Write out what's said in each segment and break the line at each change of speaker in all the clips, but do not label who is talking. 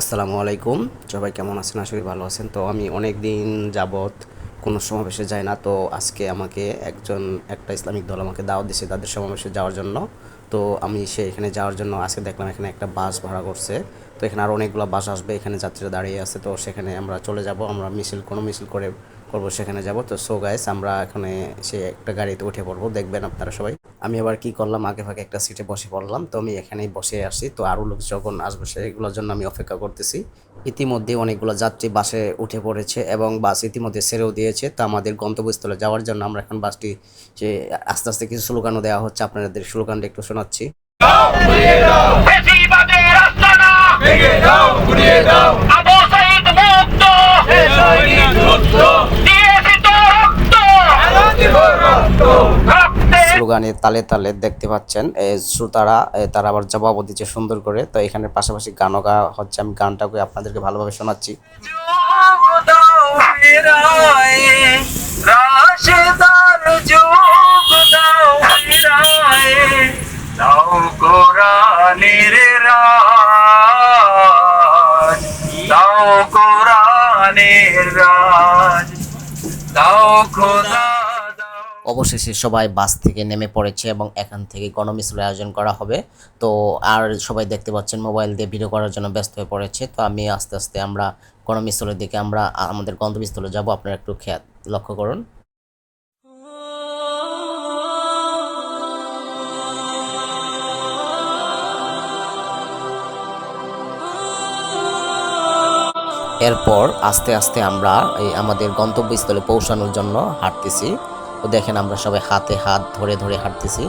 আসসালামু আলাইকুম। সবাই কেমন আছেন? করি ভালো আছেন। তো আমি অনেক দিন যাবৎ কোনো সমাবেশে যাই না। তো আজকে আমাকে একজন, একটা ইসলামিক দল আমাকে দাওয়াত দিয়েছে তাদের সমাবেশে যাওয়ার জন্য। তো আমি সে এখানে যাওয়ার জন্য আজকে দেখলাম এখানে একটা বাস ভাড়া করছে। তো এখানে আরও অনেকগুলো বাস আসবে। এখানে যাত্রীরা দাঁড়িয়ে আছে। তো সেখানে আমরা চলে যাব। আমরা মিছিল, কোনো মিছিল করে, করব সেখানে যাব। তো সো গাইস আমরা এখানে সে একটা গাড়িতে উঠে পড়ব। দেখবেন আপনারা সবাই। আমি আবার কি করলাম? আগে ফাঁকে একটা সিটে বসে পড়লাম। তো আমি এখানেই বসে আসি তো আরও লোক যখন আসবে সেগুলোর জন্য আমি অপেক্ষা করতেছি। ইতিমধ্যে অনেকগুলো যাত্রী বাসে উঠে পড়েছে এবং বাস ইতিমধ্যে সেরেও দিয়েছে। তো আমাদের গন্তব্যস্থলে যাওয়ার জন্য আমরা এখন বাসটি যে আস্তে আস্তে কিছু স্লোগানও দেওয়া হচ্ছে। আপনাদের স্লোগানটা একটু শোনাচ্ছি।
দাও দাও।
স্লোগানের তালে তালে দেখতে পাচ্ছেন শ্রোতারা তারা আবার জবাবও দিচ্ছে সুন্দর করে। তো এখানে পাশাপাশি গানও গাওয়া হচ্ছে, আমি গানটাকে আপনাদেরকে ভালোভাবে শোনাচ্ছি।
কোরআনের রাজ, দাও
অবশেষে সবাই বাস থেকে নেমে পড়েছে এবং এখান থেকে গণমিছিলের আয়োজন করা হবে। তো আর সবাই দেখতে পাচ্ছেন মোবাইল দিয়ে ভিডিও করার জন্য ব্যস্ত হয়ে পড়েছে। তো আমি আস্তে আস্তে আমরা গণমিছিলের দিকে আমরা আমাদের গন্তব্যস্থলে যাব। আপনারা একটু খেয়াল, লক্ষ্য করুন। এরপর আস্তে আস্তে আমরা এই আমাদের গন্তব্যস্থলে পৌঁছানোর জন্য হাঁটতেছি। দেখেন আমরা সবাই হাতে হাত ধরে ধরে হাঁটতেছি।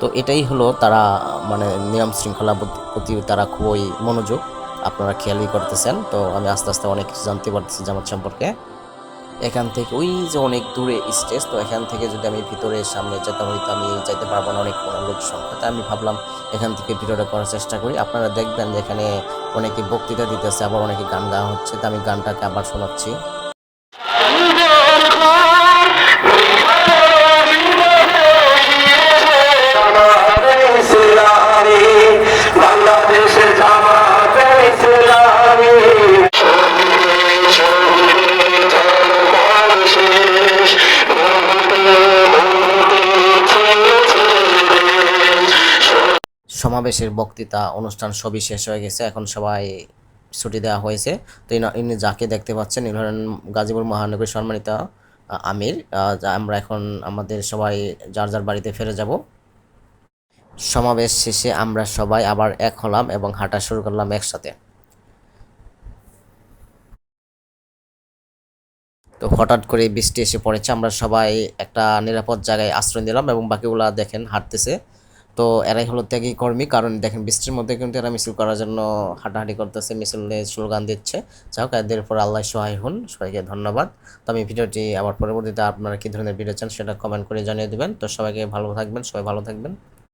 তো এটাই হলো তারা মানে নিয়ম শৃঙ্খলা প্রতি তারা খুবই মনোযোগ আপনারা খেয়ালই করতেছেন। তো আমি আস্তে আস্তে অনেক কিছু জানতে পারতেছি জামাত সম্পর্কে। এখান থেকে ওই যে অনেক দূরে স্টেজ, তো এখান থেকে যদি আমি ভিতরে সামনে যেতে হইতো আমি যাইতে পারব না অনেক লোক সংখ্যা তাই আমি ভাবলাম এখান থেকে ভিডিওটা করার চেষ্টা করি। আপনারা দেখবেন যে এখানে অনেকে বক্তৃতা দিতেছে, আবার অনেকে গান গাওয়া হচ্ছে। তো আমি গানটাকে আবার শোনাচ্ছি। সমাবেশের বক্তৃতা, অনুষ্ঠান সবই শেষ হয়ে গেছে। এখন সবাই ছুটি দেওয়া হয়েছে। তো ইনি- যাকে দেখতে পাচ্ছেন, ইনি হলেন গাজীপুর মহানগরীর সম্মানিত আমির। আমরা এখন আমাদের সবাই যার যার বাড়িতে ফিরে যাব। সমাবেশ শেষে আমরা সবাই আবার এক হলাম এবং হাঁটা শুরু করলাম একসাথে। তো হঠাৎ করে বৃষ্টি এসে পড়েছে, আমরা সবাই একটা নিরাপদ জায়গায় আশ্রয় নিলাম এবং বাকিগুলা দেখেন হাঁটতেছে। তো এরাই হলো ত্যাগী কর্মী। কারণ দেখেন, বৃষ্টির মধ্যে কিন্তু এরা মিছিল করার জন্য হাঁটাহাঁটি করতেছে, মিছিল স্লোগান দিচ্ছে। যাই হোক, এদের উপর আল্লাহ সহায় হন, সবাইকে ধন্যবাদ। তো আমি ভিডিওটি আবার পরবর্তীতে আপনারা কী ধরনের ভিডিও চান সেটা কমেন্ট করে জানিয়ে দেবেন। তো সবাইকে ভালো থাকবেন, সবাই ভালো থাকবেন।